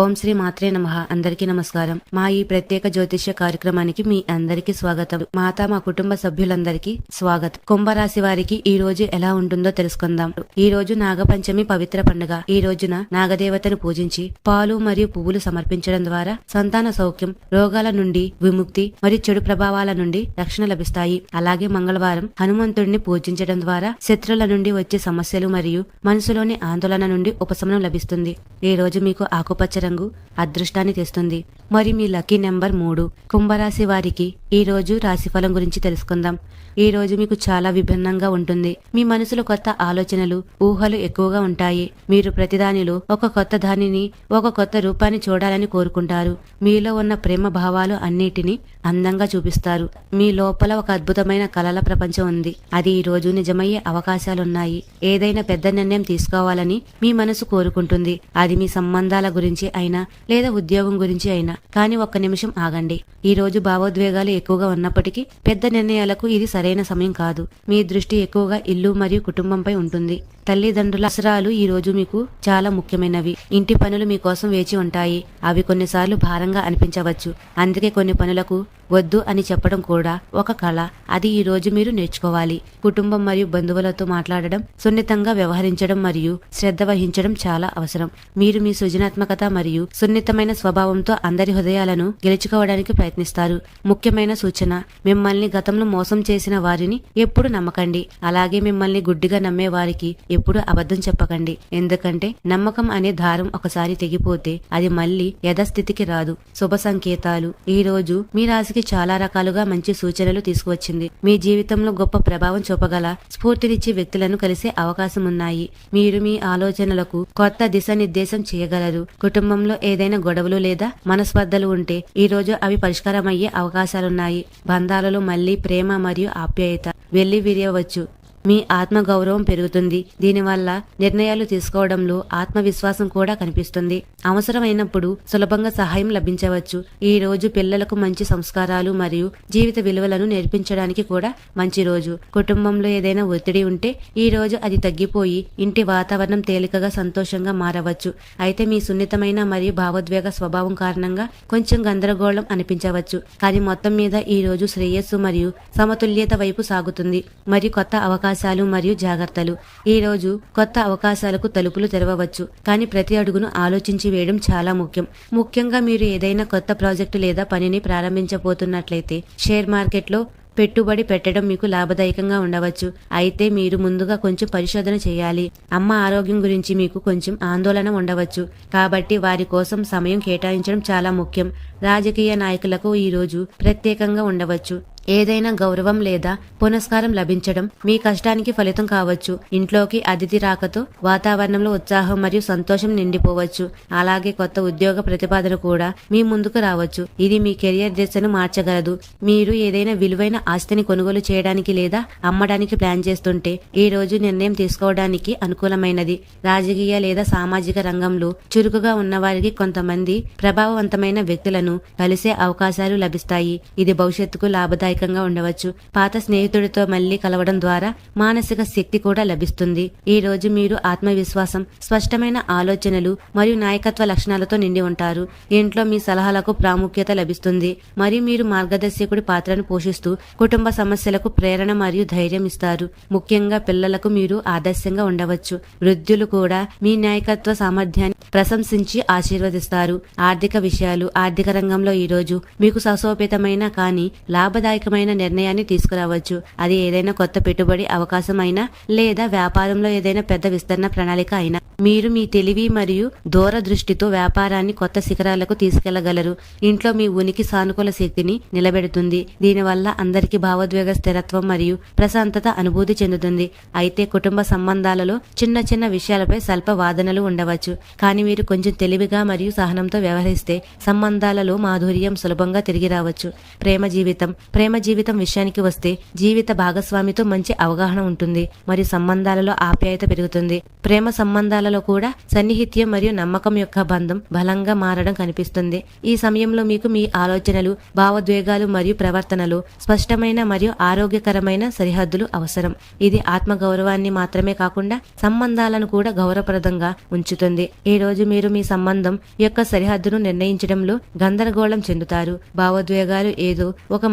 ఓం శ్రీ మాత్రే నమ. అందరికీ నమస్కారం. మా ఈ ప్రత్యేక జ్యోతిష్య కార్యక్రమానికి మీ అందరికీ స్వాగతం. మాతా మా కుటుంబ సభ్యులందరికీ స్వాగతం. కుంభరాశి వారికి ఈ రోజు ఎలా ఉంటుందో తెలుసుకుందాం. ఈ రోజు నాగపంచమి పవిత్ర పండుగ. ఈ రోజున నాగదేవతను పూజించి పాలు మరియు పువ్వులు సమర్పించడం ద్వారా సంతాన సౌఖ్యం రోగాల నుండి విముక్తి మరియు చెడు ప్రభావాల నుండి రక్షణ లభిస్తాయి. అలాగే మంగళవారం హనుమంతుడిని పూజించడం ద్వారా శత్రుల నుండి వచ్చే సమస్యలు మరియు మనసులోని ఆందోళన నుండి ఉపశమనం లభిస్తుంది. ఈ రోజు మీకు ఆకుపచ్చ రంగు అదృష్టాన్ని తెస్తుంది. మరి మీ లక్కీ నెంబర్ మూడు. కుంభరాశి వారికి ఈ రోజు రాశిఫలం గురించి తెలుసుకుందాం. ఈ రోజు మీకు చాలా విభిన్నంగా ఉంటుంది. మీ మనసులో కొత్త ఆలోచనలు ఊహలు ఎక్కువగా ఉంటాయి. మీరు ప్రతిదానిలో ఒక కొత్త దానిని ఒక కొత్త రూపాన్ని చూడాలని కోరుకుంటారు. మీలో ఉన్న ప్రేమ భావాలు అన్నిటినీ అందంగా చూపిస్తారు. మీ లోపల ఒక అద్భుతమైన కలల ప్రపంచం ఉంది. అది ఈ రోజు నిజమయ్యే అవకాశాలున్నాయి. ఏదైనా పెద్ద నిర్ణయం తీసుకోవాలని మీ మనసు కోరుకుంటుంది. అది మీ సంబంధాల గురించి అయినా లేదా ఉద్యోగం గురించి అయినా. కానీ ఒక్క నిమిషం ఆగండి. ఈ రోజు భావోద్వేగాలు ఎక్కువగా ఉన్నప్పటికీ పెద్ద నిర్ణయాలకు ఇది సరైన సమయం కాదు. మీ దృష్టి ఎక్కువగా ఇల్లు మరియు కుటుంబంపై ఉంటుంది. తల్లిదండ్రుల అవసరాలు ఈ రోజు మీకు చాలా ముఖ్యమైనవి. ఇంటి పనులు మీకోసం వేచి ఉంటాయి. అవి కొన్నిసార్లు భారంగా అనిపించవచ్చు. అందుకే కొన్ని పనులకు వద్దు అని చెప్పడం కూడా ఒక కళ. అది ఈ రోజు మీరు నేర్చుకోవాలి. కుటుంబం మరియు బంధువులతో మాట్లాడడం సున్నితంగా వ్యవహరించడం మరియు శ్రద్ధ వహించడం చాలా అవసరం. మీరు మీ సృజనాత్మకత మరియు సున్నితమైన స్వభావంతో అందరి హృదయాలను గెలుచుకోవడానికి ప్రయత్నిస్తారు. ముఖ్యమైన సూచన మిమ్మల్ని గతంలో మోసం చేసిన వారిని ఎప్పుడు నమ్మకండి. అలాగే మిమ్మల్ని గుడ్డిగా నమ్మే వారికి ఎప్పుడు అబద్ధం చెప్పకండి. ఎందుకంటే నమ్మకం అనే దారం ఒకసారి తెగిపోతే అది మళ్ళీ యథాస్థితికి రాదు. శుభ సంకేతాలు. ఈ రోజు మీ రాశికి చాలా రకాలుగా మంచి సూచనలు తీసుకువచ్చింది. మీ జీవితంలో గొప్ప ప్రభావం చూపగల స్ఫూర్తినిచ్చే వ్యక్తులను కలిసే అవకాశం ఉన్నాయి మీరు మీ ఆలోచనలకు కొత్త దిశానిర్దేశం చేయగలరు. కుటుంబంలో ఏదైనా గొడవలు లేదా మనస్పర్ధలు ఉంటే ఈ రోజు అవి పరిష్కారమయ్యే అవకాశాలున్నాయి. బంధాలలో మళ్ళీ ప్రేమ మరియు ఆప్యాయత. వెళ్ళి విరియవచ్చు. మీ ఆత్మగౌరవం పెరుగుతుంది. దీనివల్ల నిర్ణయాలు తీసుకోవడంలో ఆత్మవిశ్వాసం కూడా కనిపిస్తుంది. అవసరమైనప్పుడు సులభంగా సహాయం లభించవచ్చు. ఈ రోజు పిల్లలకు మంచి సంస్కారాలు మరియు జీవిత విలువలను నేర్పించడానికి కూడా మంచి రోజు. కుటుంబంలో ఏదైనా ఒత్తిడి ఉంటే ఈ రోజు అది తగ్గిపోయి ఇంటి వాతావరణం తేలికగా సంతోషంగా మారవచ్చు. అయితే మీ సున్నితమైన మరియు భావోద్వేగ స్వభావం కారణంగా కొంచెం గందరగోళం అనిపించవచ్చు. కానీ మొత్తం మీద ఈ రోజు శ్రేయస్సు మరియు సమతుల్యత వైపు సాగుతుంది. మరియు కొత్త అవకాశం అవకాశాలు మరియు జాగ్రత్తలు. ఈ రోజు కొత్త అవకాశాలకు తలుపులు తెరవవచ్చు. కానీ ప్రతి అడుగును ఆలోచించి వేయడం చాలా ముఖ్యం. ముఖ్యంగా మీరు ఏదైనా కొత్త ప్రాజెక్టు లేదా పనిని ప్రారంభించబోతున్నట్లయితే షేర్ మార్కెట్లో పెట్టుబడి పెట్టడం మీకు లాభదాయకంగా ఉండవచ్చు. అయితే మీరు ముందుగా కొంచెం పరిశోధన చేయాలి. అమ్మ ఆరోగ్యం గురించి మీకు కొంచెం ఆందోళన ఉండవచ్చు. కాబట్టి వారి కోసం సమయం కేటాయించడం చాలా ముఖ్యం. రాజకీయ నాయకులకు ఈ రోజు ప్రత్యేకంగా ఉండవచ్చు. ఏదైనా గౌరవం లేదా పునస్కారం లభించడం మీ కష్టానికి ఫలితం కావచ్చు. ఇంట్లోకి అతిథి రాకతో వాతావరణంలో ఉత్సాహం మరియు సంతోషం నిండిపోవచ్చు. అలాగే కొత్త ఉద్యోగ ప్రతిపాదన కూడా మీ ముందుకు రావచ్చు. ఇది మీ కెరియర్ దిశను మార్చగలదు. మీరు ఏదైనా విలువైన ఆస్తిని కొనుగోలు చేయడానికి లేదా అమ్మడానికి ప్లాన్ చేస్తుంటే ఈ రోజు నిర్ణయం తీసుకోవడానికి అనుకూలమైనది. రాజకీయ లేదా సామాజిక రంగంలో చురుకుగా ఉన్నవారికి కొంతమంది ప్రభావవంతమైన వ్యక్తులను కలిసే అవకాశాలు లభిస్తాయి. ఇది భవిష్యత్తుకు లాభదాయక ఏకంగా ఉండవచ్చు. పాత స్నేహితుడితో మళ్ళీ కలవడం ద్వారా మానసిక శక్తి కూడా లభిస్తుంది. ఈ రోజు మీరు ఆత్మవిశ్వాసం స్పష్టమైన ఆలోచనలు మరియు నాయకత్వ లక్షణాలతో నిండి ఉంటారు. ఇంట్లో మీ సలహాలకు ప్రాముఖ్యత లభిస్తుంది. మరియు మీరు మార్గదర్శకుడి పాత్రను పోషిస్తూ కుటుంబ సమస్యలకు ప్రేరణ మరియు ధైర్యం ఇస్తారు. ముఖ్యంగా పిల్లలకు మీరు ఆదర్శంగా ఉండవచ్చు. వృద్ధులు కూడా మీ నాయకత్వ సామర్థ్యాన్ని ప్రశంసించి ఆశీర్వదిస్తారు. ఆర్థిక విషయాలు ఆర్థిక రంగంలో ఈ రోజు మీకు ససోపేతమైన కానీ లాభదాయక కీలకమైన నిర్ణయాన్ని తీసుకురావచ్చు. అది ఏదైనా కొత్త పెట్టుబడి అవకాశం అయినా లేదా వ్యాపారంలో ఏదైనా పెద్ద విస్తరణ ప్రణాళిక అయినా మీరు మీ తెలివి మరియు దూరదృష్టితో వ్యాపారాన్ని కొత్త శిఖరాలకు తీసుకెళ్ళగలరు. ఇంట్లో మీ ఉనికి సానుకూల శక్తిని నిలబెడుతుంది. దీనివల్ల అందరికీ భావోద్వేగ స్థిరత్వం మరియు ప్రశాంతత అనుభూతి చెందుతుంది. అయితే కుటుంబ సంబంధాలలో చిన్న చిన్న విషయాలపై స్వల్ప వాదనలు ఉండవచ్చు. కానీ మీరు కొంచెం తెలివిగా మరియు సహనంతో వ్యవహరిస్తే సంబంధాలలో మాధుర్యం సులభంగా తిరిగి రావచ్చు. ప్రేమ జీవితం ప్రేమ జీవితం విషయానికి వస్తే జీవిత భాగస్వామితో మంచి అవగాహన ఉంటుంది. మరియు సంబంధాలలో ఆప్యాయత పెరుగుతుంది. ప్రేమ సంబంధాలలో కూడా సన్నిహిత్యం మరియు నమ్మకం యొక్క బంధం బలంగా మారడం కనిపిస్తుంది. ఈ సమయంలో మీకు మీ ఆలోచనలు భావోద్వేగాలు మరియు ప్రవర్తనలు స్పష్టమైన మరియు ఆరోగ్యకరమైన సరిహద్దులు అవసరం. ఇది ఆత్మ గౌరవాన్ని మాత్రమే కాకుండా సంబంధాలను కూడా గౌరవప్రదంగా ఉంచుతుంది. ఈ రోజు మీరు మీ సంబంధం యొక్క సరిహద్దును నిర్ణయించడంలో గందరగోళం చెందుతారు. భావోద్వేగాలు ఏదో ఒక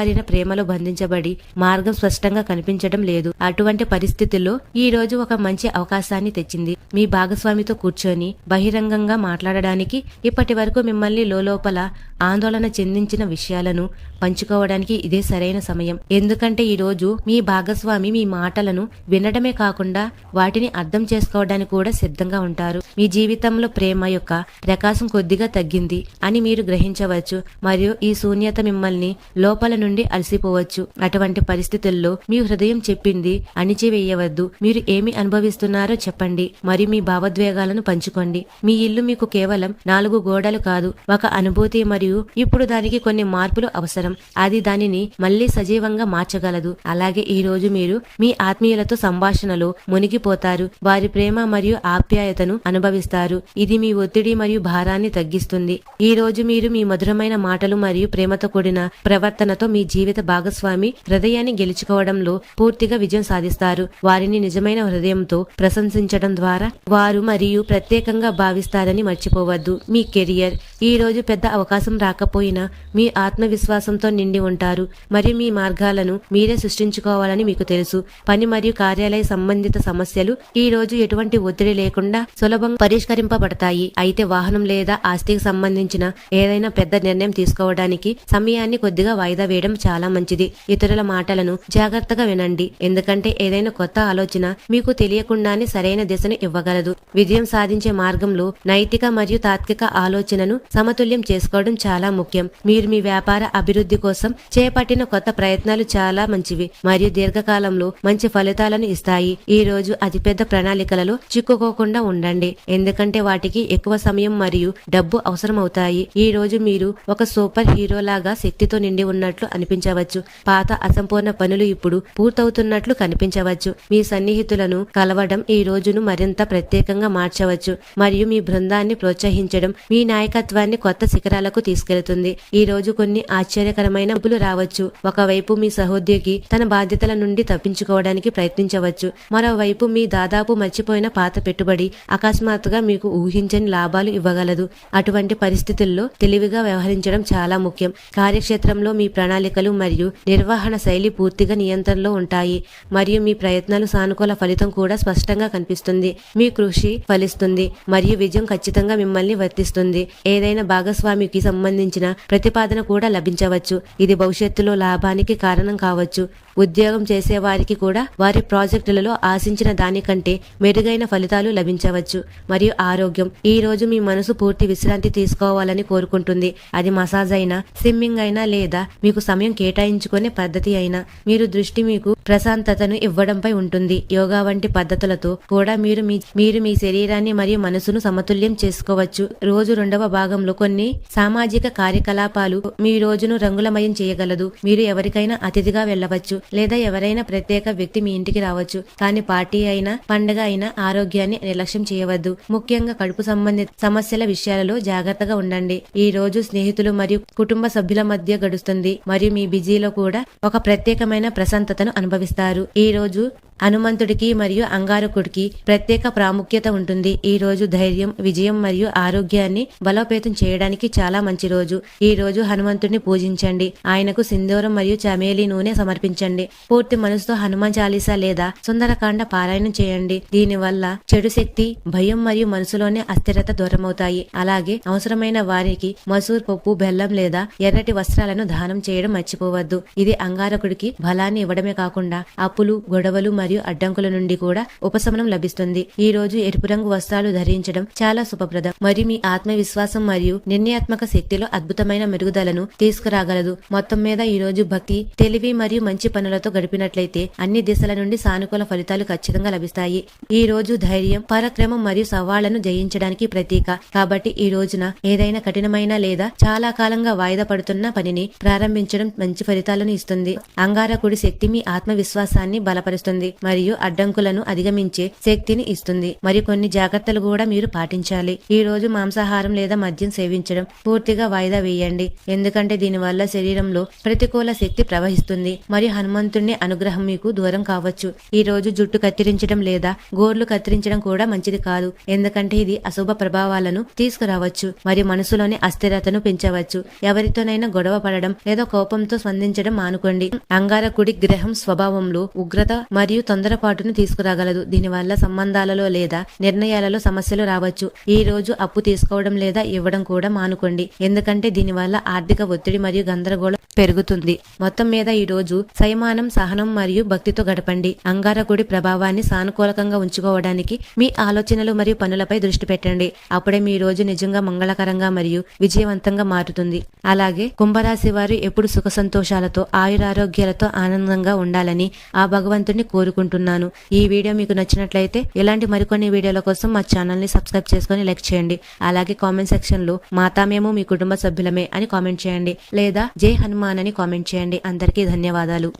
మసకబారిన ప్రేమలో బంధించబడి మార్గం స్పష్టంగా కనిపించడం లేదు. అటువంటి పరిస్థితుల్లో ఈ రోజు ఒక మంచి అవకాశాన్ని తెచ్చింది. మీ భాగస్వామితో కూర్చొని బహిరంగంగా మాట్లాడడానికి ఇప్పటి వరకు మిమ్మల్ని లోపల ఆందోళన చెందించిన విషయాలను పంచుకోవడానికి ఇదే సరైన సమయం. ఎందుకంటే ఈ రోజు మీ భాగస్వామి మీ మాటలను వినడమే కాకుండా వాటిని అర్థం చేసుకోవడానికి కూడా సిద్ధంగా ఉంటారు. మీ జీవితంలో ప్రేమ యొక్క ప్రకాశం కొద్దిగా తగ్గింది అని మీరు గ్రహించవచ్చు. మరియు ఈ శూన్యత మిమ్మల్ని లోపల నుండి అలసిపోవచ్చు. అటువంటి పరిస్థితుల్లో మీ హృదయం చెప్పింది అణిచివేయవద్దు. మీరు ఏమి అనుభవిస్తున్నారో చెప్పండి. మరియు మీ భావోద్వేగాలను పంచుకోండి. మీ ఇల్లు మీకు కేవలం నాలుగు గోడలు కాదు ఒక అనుభూతి మరియు ఇప్పుడు దానికి కొన్ని మార్పులు అవసరం. అది దానిని మళ్ళీ సజీవంగా మార్చగలదు. అలాగే ఈ రోజు మీరు మీ ఆత్మీయులతో సంభాషణలో మునిగిపోతారు. వారి ప్రేమ మరియు ఆప్యాయతను అనుభవిస్తారు. ఇది మీ ఒత్తిడి మరియు భారాన్ని తగ్గిస్తుంది. ఈ రోజు మీరు మీ మధురమైన మాటలు మరియు ప్రేమతో కూడిన ప్రవర్తనతో మీ మీ జీవిత భాగస్వామి హృదయాన్ని గెలుచుకోవడంలో పూర్తిగా విజయం సాధిస్తారు. వారిని నిజమైన హృదయంతో ప్రశంసించడం ద్వారా వారు మరియు ప్రత్యేకంగా భావిస్తారని మర్చిపోవద్దు. మీ కెరియర్ ఈ రోజు పెద్ద అవకాశం రాకపోయినా మీ ఆత్మవిశ్వాసంతో నిండి ఉంటారు. మరియు మీ మార్గాలను మీరే సృష్టించుకోవాలని మీకు తెలుసు. పని మరియు కార్యాలయ సంబంధిత సమస్యలు ఈ రోజు ఎటువంటి ఒత్తిడి లేకుండా సులభంగా పరిష్కరింపబడతాయి. అయితే వాహనం లేదా ఆస్తికి సంబంధించిన ఏదైనా పెద్ద నిర్ణయం తీసుకోవడానికి సమయాన్ని కొద్దిగా వాయిదా వేయడం చాలా మంచిది. ఇతరుల మాటలను జాగ్రత్తగా వినండి. ఎందుకంటే ఏదైనా కొత్త ఆలోచన మీకు తెలియకుండానే సరైన దిశను ఇవ్వగలదు. విజయం సాధించే మార్గంలో నైతిక మరియు తాత్విక ఆలోచనను సమతుల్యం చేసుకోవడం చాలా ముఖ్యం. మీరు మీ వ్యాపార అభివృద్ధి కోసం చేపట్టిన కొత్త ప్రయత్నాలు చాలా మంచివి మరియు దీర్ఘకాలంలో మంచి ఫలితాలను ఇస్తాయి. ఈ రోజు అతిపెద్ద ప్రణాళికలలో చిక్కుకోకుండా ఉండండి. ఎందుకంటే వాటికి ఎక్కువ సమయం మరియు డబ్బు అవసరమవుతాయి. ఈ రోజు మీరు ఒక సూపర్ హీరో లాగా శక్తితో నిండి ఉన్నట్లు అనిపించవచ్చు పాత అసంపూర్ణ పనులు ఇప్పుడు పూర్తవుతున్నట్లు కనిపించవచ్చు. మీ సన్నిహితులను కలవడం ఈ రోజును మరింత ప్రత్యేకంగా మార్చవచ్చు. మరియు మీ బృందాన్ని ప్రోత్సహించడం మీ నాయకత్వాన్ని కొత్త శిఖరాలకు తీసుకెళ్తుంది. ఈ రోజు కొన్ని ఆశ్చర్యకరమైన అప్పులు రావచ్చు. ఒకవైపు మీ సహోద్యోగి తన బాధ్యతల నుండి తప్పించుకోవడానికి ప్రయత్నించవచ్చు. మరోవైపు మీ దాదాపు మర్చిపోయిన పాత పెట్టుబడి అకస్మాత్తుగా మీకు ఊహించని లాభాలు ఇవ్వగలదు. అటువంటి పరిస్థితుల్లో తెలివిగా వ్యవహరించడం చాలా ముఖ్యం. కార్యక్షేత్రంలో మీ ప్రణాళిక ప్రణాళికలు మరియు నిర్వహణ శైలి పూర్తిగా నియంత్రణలో ఉంటాయి. మరియు మీ ప్రయత్నాలు సానుకూల ఫలితం కూడా స్పష్టంగా కనిపిస్తుంది. మీ కృషి ఫలిస్తుంది మరియు విజయం ఖచ్చితంగా మిమ్మల్ని వర్తిస్తుంది. ఏదైనా భాగస్వామికి సంబంధించిన ప్రతిపాదన కూడా లభించవచ్చు. ఇది భవిష్యత్తులో లాభానికి కారణం కావచ్చు. ఉద్యోగం చేసే వారికి కూడా వారి ప్రాజెక్టులలో ఆశించిన దానికంటే మెరుగైన ఫలితాలు లభించవచ్చు. మరియు ఆరోగ్యం. ఈ రోజు మీ మనసు పూర్తి విశ్రాంతి తీసుకోవాలని కోరుకుంటుంది. అది మసాజ్ అయినా స్విమ్మింగ్ అయినా లేదా మీకు సమయం కేటాయించుకునే పద్ధతి అయినా మీరు దృష్టి మీకు ప్రశాంతతను ఇవ్వడంపై ఉంటుంది. యోగా వంటి పద్ధతులతో కూడా మీరు మీ మీరు మీ శరీరాన్ని మరియు మనసును సమతుల్యం చేసుకోవచ్చు. రోజు రెండవ భాగంలో కొన్ని సామాజిక కార్యకలాపాలు మీ రోజును రంగులమయం చేయగలదు. మీరు ఎవరికైనా అతిథిగా వెళ్ళవచ్చు లేదా ఎవరైనా ప్రత్యేక వ్యక్తి మీ ఇంటికి రావచ్చు. కానీ పార్టీ అయినా పండగ అయినా ఆరోగ్యాన్ని నిర్లక్ష్యం చేయవద్దు. ముఖ్యంగా కడుపు సంబంధిత సమస్యల విషయాలలో జాగ్రత్తగా ఉండండి. ఈ రోజు స్నేహితులు మరియు కుటుంబ సభ్యుల మధ్య గడుస్తుంది. మరియు మీ బిజీలో కూడా ఒక ప్రత్యేకమైన ప్రశాంతతను అనుభవిస్తారు. ఈ రోజు హనుమంతుడికి మరియు అంగారకుడికి ప్రత్యేక ప్రాముఖ్యత ఉంటుంది. ఈ రోజు ధైర్యం విజయం మరియు ఆరోగ్యాన్ని బలోపేతం చేయడానికి చాలా మంచి రోజు. ఈ రోజు హనుమంతుడిని పూజించండి. ఆయనకు సింధూరం మరియు చమేలి నూనె సమర్పించండి. పూర్తి మనసుతో హనుమాన్ చాలీస లేదా సుందరకాండ పారాయణం చేయండి. దీనివల్ల చెడు శక్తి భయం మరియు మనసులోనే అస్థిరత దూరమవుతాయి. అలాగే అవసరమైన వారికి మసూర్ పప్పు బెల్లం లేదా ఎర్రటి వస్త్రాలను దానం చేయడం మర్చిపోవద్దు. ఇది అంగారకుడికి బలాన్ని ఇవ్వడమే కాకుండా అప్పులు గొడవలు మరియు మరియు అడ్డంకుల నుండి కూడా ఉపశమనం లభిస్తుంది. ఈ రోజు ఎరుపు రంగు వస్త్రాలు ధరించడం చాలా శుభప్రదం. మరియు మీ ఆత్మవిశ్వాసం మరియు నిర్ణయాత్మక శక్తిలో అద్భుతమైన మెరుగుదలను తీసుకురాగలదు. మొత్తం మీద ఈ రోజు భక్తి తెలివి మరియు మంచి పనులతో గడిపినట్లయితే అన్ని దిశల నుండి సానుకూల ఫలితాలు ఖచ్చితంగా లభిస్తాయి. ఈ రోజు ధైర్యం పరాక్రమం మరియు సవాళ్ళను జయించడానికి ప్రతీక. కాబట్టి ఈ రోజున ఏదైనా కఠినమైన లేదా చాలా కాలంగా వాయిదా పడుతున్న పనిని ప్రారంభించడం మంచి ఫలితాలను ఇస్తుంది. అంగారకుడి శక్తి మీ ఆత్మవిశ్వాసాన్ని బలపరుస్తుంది. మరియు అడ్డంకులను అధిగమించే శక్తిని ఇస్తుంది. మరియు కొన్ని జాగ్రత్తలు కూడా మీరు పాటించాలి. ఈ రోజు మాంసాహారం లేదా మద్యం సేవించడం పూర్తిగా వాయిదా వేయండి. ఎందుకంటే దీనివల్ల శరీరంలో ప్రతికూల శక్తి ప్రవహిస్తుంది. మరియు హనుమంతుడిని అనుగ్రహం మీకు దూరం కావచ్చు. ఈ రోజు జుట్టు కత్తిరించడం లేదా గోర్లు కత్తిరించడం కూడా మంచిది కాదు. ఎందుకంటే ఇది అశుభ ప్రభావాలను తీసుకురావచ్చు. మరియు మనసులోని అస్థిరతను పెంచవచ్చు. ఎవరితోనైనా గొడవ పడడం లేదా కోపంతో స్పందించడం మానుకోండి. అంగారకుడి గ్రహం స్వభావంలో ఉగ్రత మరియు తొందరపాటును తీసుకురాగలదు. దీనివల్ల సంబంధాలలో లేదా నిర్ణయాలలో సమస్యలు రావచ్చు. ఈ రోజు అప్పు తీసుకోవడం లేదా ఇవ్వడం కూడా మానుకోండి. ఎందుకంటే దీనివల్ల ఆర్థిక ఒత్తిడి మరియు గందరగోళం పెరుగుతుంది. మొత్తం మీద ఈ రోజు సైమానం సహనం మరియు భక్తితో గడపండి. అంగారకుడి ప్రభావాన్ని సానుకూలకంగా ఉంచుకోవడానికి మీ ఆలోచనలు మరియు పనులపై దృష్టి పెట్టండి. అప్పుడే మీ రోజు నిజంగా మంగళకరంగా మరియు విజయవంతంగా మారుతుంది. అలాగే కుంభరాశి వారు ఎప్పుడు సుఖ సంతోషాలతో ఆయురారోగ్యాలతో ఆనందంగా ఉండాలని ఆ భగవంతుని కోరు కోరుకుంటున్నాను. ఈ వీడియో మీకు నచ్చినట్లయితే ఇలాంటి మరికొన్ని వీడియోల కోసం మా ఛానల్ని సబ్స్క్రైబ్ చేసుకుని లైక్ చేయండి. అలాగే కామెంట్ సెక్షన్లో మాతా మేము మీ కుటుంబ సభ్యులమే అని కామెంట్ చేయండి. లేదా జై హనుమాన్ అని కామెంట్ చేయండి. అందరికీ ధన్యవాదాలు.